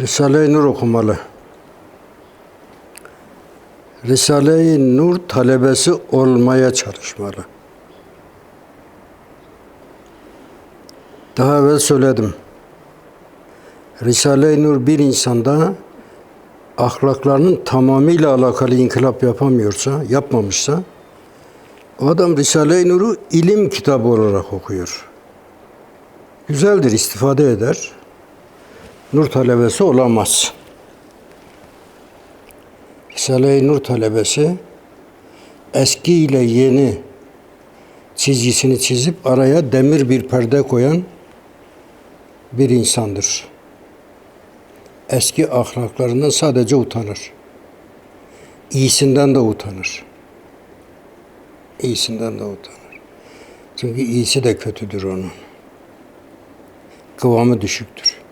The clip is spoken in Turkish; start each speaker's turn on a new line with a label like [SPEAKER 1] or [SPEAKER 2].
[SPEAKER 1] Risale-i Nur okumalı. Risale-i Nur talebesi olmaya çalışmalı. Daha evvel söyledim. Risale-i Nur bir insanda ahlaklarının tamamıyla alakalı inkılap yapamıyorsa, yapmamışsa o adam Risale-i Nur'u ilim kitabı olarak okuyor. Güzeldir, istifade eder. Nur talebesi olamaz. Risale-i Nur talebesi eski ile yeni çizgisini çizip araya demir bir perde koyan bir insandır. Eski ahlaklarından sadece utanır. İyisinden de utanır. İyisinden de utanır. Çünkü iyisi de kötüdür onun. Kıvamı düşüktür.